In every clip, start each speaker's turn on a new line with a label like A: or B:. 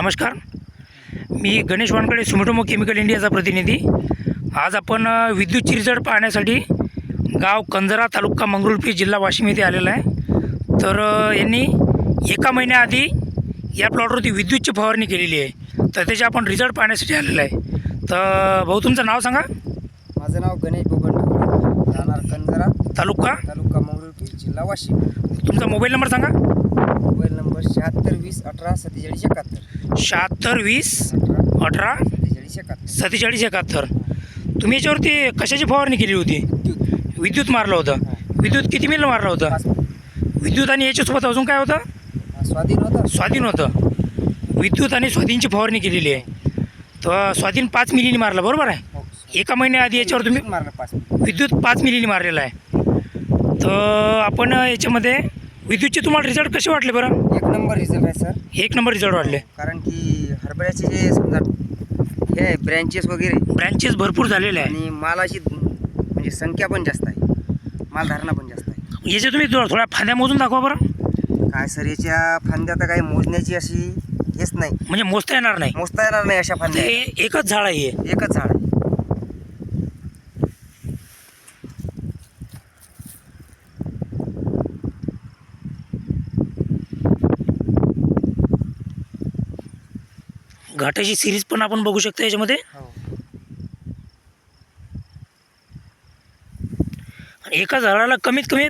A: नमस्कार. मी Ganesh Wankade Sumitomo chemical इंडियाचा प्रतिनिधी. आज आपण विद्युत चिरजड पाहण्यासाठी गाव कंजरा तालुका मंगरुळपीर जिल्हा वाशिम येथे आलेला आहे. तर यांनी एका महिन्याआधी या प्लॉटवरती विद्युतची फवारणी केलेली आहे. तर त्याचे आपण रिझल्ट पाहण्यासाठी आलेला आहे. तर भाऊ तुमचं नाव सांगा.
B: माझं नाव गणेश बबन राहणार कंजरा
A: तालुका?
B: तालुका मंगरुळपीर जिल्हा वाशिम.
A: तुमचा मोबाईल नंबर सांगा.
B: मोबाईल नंबर शहात्तर वीस अठरा सत्तेचाळीस एकाहत्तर.
A: शहात्तर वीस
B: अठरा सत्तेचाळीस एकाहत्तर.
A: सत्तेचाळीस एकाहत्तर. तुम्ही याच्यावरती कशाची फवारणी केली होती?
B: विद्युत.
A: मारलं होतं. विद्युत किती मिल मारलं होतं? विद्युत आणि याच्यासोबत अजून काय होतं?
B: स्वाधीन होतं.
A: स्वाधीन होतं. विद्युत आणि स्वाधीनची फवारणी केलेली आहे. तर स्वाधीन पाच मिलीनी मारलं बरोबर आहे?
B: हो.
A: एका महिन्याआधी याच्यावर तुम्ही
B: मारलं पाच
A: विद्युत पाच मिलीनी मारलेलं आहे. तर आपण याच्यामध्ये विद्युतचे तुम्हाला रिझल्ट कसे वाटले बरं?
B: एक नंबर रिझल्ट आहे सर
A: एक नंबर रिझल्ट वाटले.
B: कारण की हरभऱ्याचे जे समजा हे ब्रँचेस वगैरे.
A: ब्रँचेस भरपूर झालेले आहे.
B: आणि मालाची म्हणजे संख्या पण जास्त आहे. मालधारणा पण जास्त आहे.
A: याचे तुम्ही थोड्या फांद्या मोजून दाखवा बरं.
B: काय सर याच्या फांद्या तर काही मोजण्याची अशी हेच नाही.
A: म्हणजे मोजता येणार नाही.
B: मोजता येणार नाही अशा फांद्या.
A: एकच झाड आहे. हे.
B: एकच झाड आहे.
A: घाटाची सिरीज पण आपण बघू शकतो याच्यामध्ये.
B: हो.
A: एका झाडाला कमीत कमी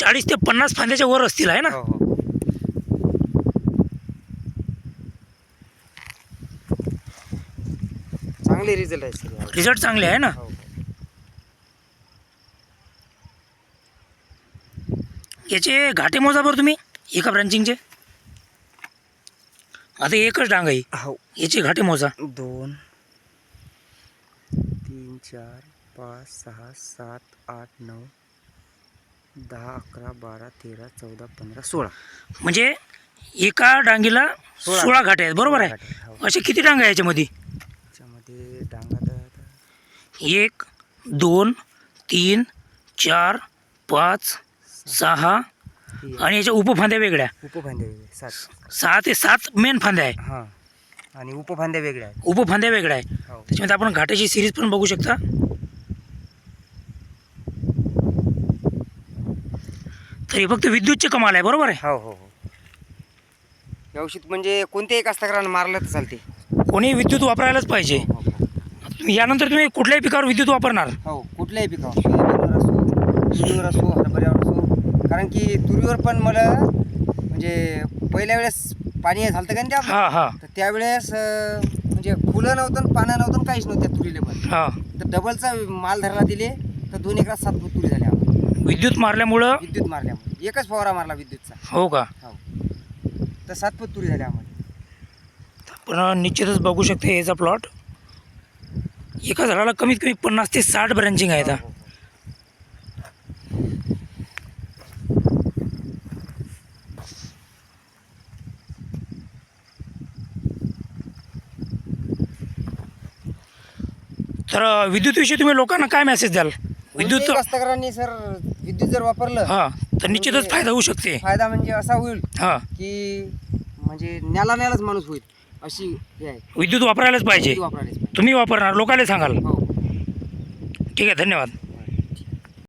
A: चाळीस ते पन्नास फांद्याच्या वर असतील आहे ना?
B: हो हो. चांगले रिझल्ट आहे.
A: रिझल्ट चांगले आहे ना? याचे घाटे मोजा बरं तुम्ही एका ब्रँचिंगचे आता एकच डांग आहे.
B: हो.
A: याचे घाटे मोजा.
B: दोन तीन चार पाच सहा सात आठ नऊ दहा अकरा बारा तेरा चौदा पंधरा सोळा.
A: म्हणजे एका डांगीला
B: सोळा.
A: सोळा घाटे आहेत. बरोबर आहे?
B: हो.
A: असे किती डांग आहे याच्यामध्ये?
B: त्याच्यामध्ये डांगा दा-
A: एक दोन तीन चार पाच सहा आणि याच्या उपफांद्या वेगळ्या.
B: उपफांद्या वेगळे सात.
A: सहा ते सात मेन फांद्या आहे
B: हां. आणि उपफांद्या वेगळ्या आहेत.
A: उपफांद्या वेगळ्या आहे
B: हो.
A: त्याच्यामध्ये आपण घाटाची सिरीज पण बघू शकता. तर हे फक्त विद्युतचे कमाल आहे बरोबर आहे?
B: हो हो हो. हे औषध म्हणजे कोणत्याही कास्तकारानं मारलं तर चालते.
A: कोणी विद्युत वापरायलाच पाहिजे.
B: हो, हो, हो.
A: तुम्ही यानंतर तुम्ही कुठल्याही पिकावर विद्युत वापरणार?
B: हो कुठल्याही पिकावर. सोयाबीनवर असो तुरीवर असो हरभऱ्यावर असो कारण की तुरीवर पण मला म्हणजे पहिल्या वेळेस पाणी झालं का नाही त्या
A: हां हां.
B: तर त्यावेळेस अं, म्हणजे फुलं नव्हतं पानं नव्हतं काहीच नव्हतं त्या तुरीले पण.
A: हां.
B: तर डबलचा माल धरायला दिले तर दोन एकरात सात फूट तुरी झाल्या.
A: विद्युत मारल्यामुळं?
B: विद्युत मारल्यामुळे. एकच फवारा मारला विद्युतचा.
A: हो का?
B: हो. तर सात फूट तुरी झाल्या आम्हाला.
A: पण निश्चितच बघू शकते याचा प्लॉट एका झाडाला कमीत कमी पन्नास ते साठ ब्रँचिंग आहेत
B: हो,
A: हा.
B: हो,
A: तर विद्युतविषयी तुम्ही लोकांना काय मेसेज द्याल? विद्युत
B: कास्तकारांनी सर विद्युत जर वापरलं
A: हां तर निश्चितच फायदा होऊ शकते.
B: फायदा म्हणजे असा होईल
A: हां.
B: की म्हणजे न्याला न्यालाच माणूस होईल अशी हे आहे.
A: विद्युत वापरायलाच पाहिजे.
B: विद्युत वापरायलाच पाहिजे.
A: तुम्ही वापरणार लोकांना सांगाल.
B: हो.
A: ठीक आहे धन्यवाद.